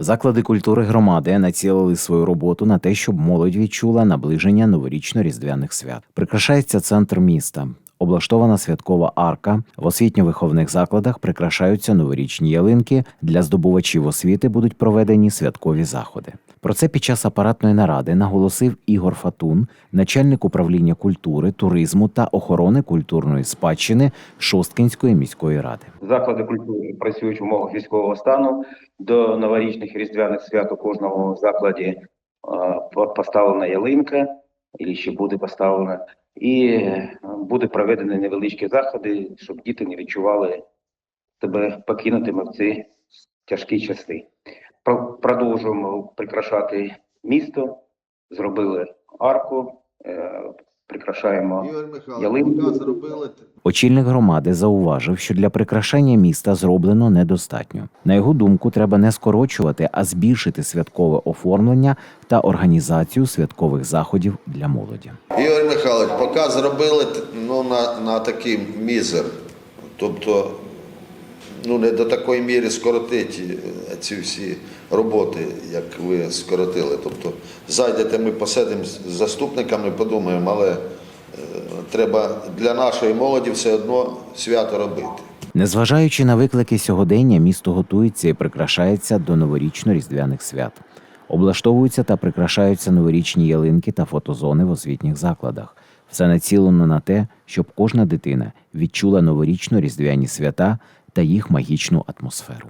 Заклади культури громади націлили свою роботу на те, щоб молодь відчула наближення новорічно-різдвяних свят. Прикрашається центр міста. Облаштована святкова арка. В освітньо-виховних закладах прикрашаються новорічні ялинки. Для здобувачів освіти будуть проведені святкові заходи. Про це під час апаратної наради наголосив Ігор Фатун, начальник управління культури, туризму та охорони культурної спадщини Шосткинської міської ради. Заклади культури працюють в умовах військового стану. До новорічних і різдвяних свят у кожному закладі е, поставлена ялинка, і ще буде поставлена, і е, буде проведені невеличкі заходи, щоб діти не відчували себе покинутими в ці тяжкі часи. Про- Продовжуємо прикрашати місто, зробили арку, е, прикрашаємо ялинку. зробили Очільник громади зауважив, що для прикрашання міста зроблено недостатньо. На його думку, треба не скорочувати, а збільшити святкове оформлення та організацію святкових заходів для молоді. Ігор Михайлович, поки зробили ну, на, на такий мізер. Тобто, ну не до такої міри скоротити е, ці всі роботи, як ви скоротили. Тобто, зайдете, ми посидимо з заступниками, подумаємо, але е, треба для нашої молоді все одно свято робити. Незважаючи на виклики сьогодення, місто готується і прикрашається до новорічно-різдвяних свят. Облаштовуються та прикрашаються новорічні ялинки та фотозони в освітніх закладах. Все націлено на те, щоб кожна дитина відчула новорічно-різдвяні свята та їх магічну атмосферу.